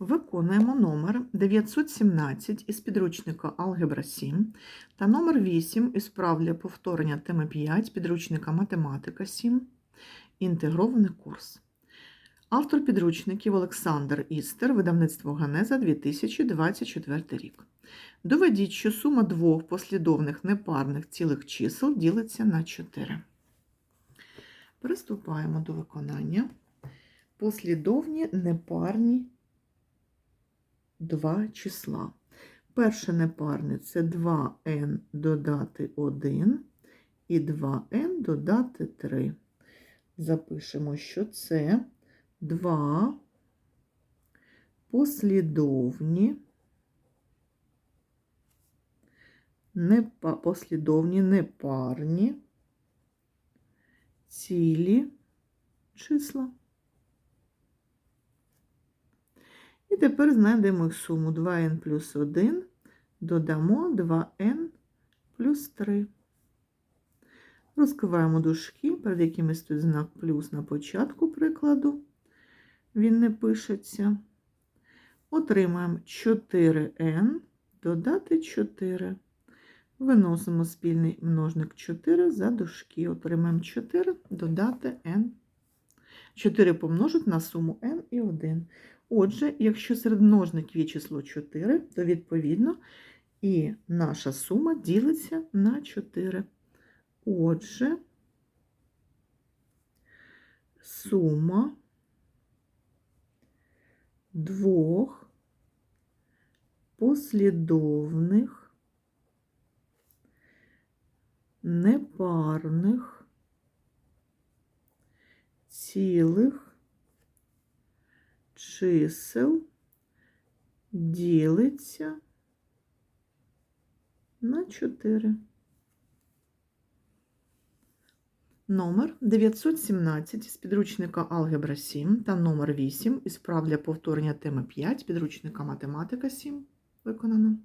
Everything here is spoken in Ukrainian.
Виконуємо номер 917 із підручника Алгебра 7 та номер 8 із прав повторення теми 5 підручника Математика 7. Інтегрований курс. Автор підручників Олександр Істер, видавництво Ганеза 2024 рік. Доведіть, що сума двох послідовних непарних цілих чисел ділиться на 4. Приступаємо до виконання. Послідовні непарні два числа. Перше непарне це 2n додати 1 і 2n додати 3. Запишемо, що це два послідовні, непа, послідовні непарні цілі числа. І тепер знайдемо суму 2n плюс 1, додамо 2n плюс 3. Розкриваємо дужки, перед якими стоїть знак плюс на початку прикладу. Він не пишеться. Отримаємо 4n додати 4. Виносимо спільний множник 4 за дужки. Отримаємо 4 додати n. 4 помножити на суму n і 1. Отже, якщо серед множників є число 4, то відповідно і наша сума ділиться на 4. Отже, сума двох послідовних непарних цілих чисел ділиться на 4. Номер 917 з підручника Алгебра 7 та номер 8 із прав для повторення теми 5 підручника Математика 7 виконано.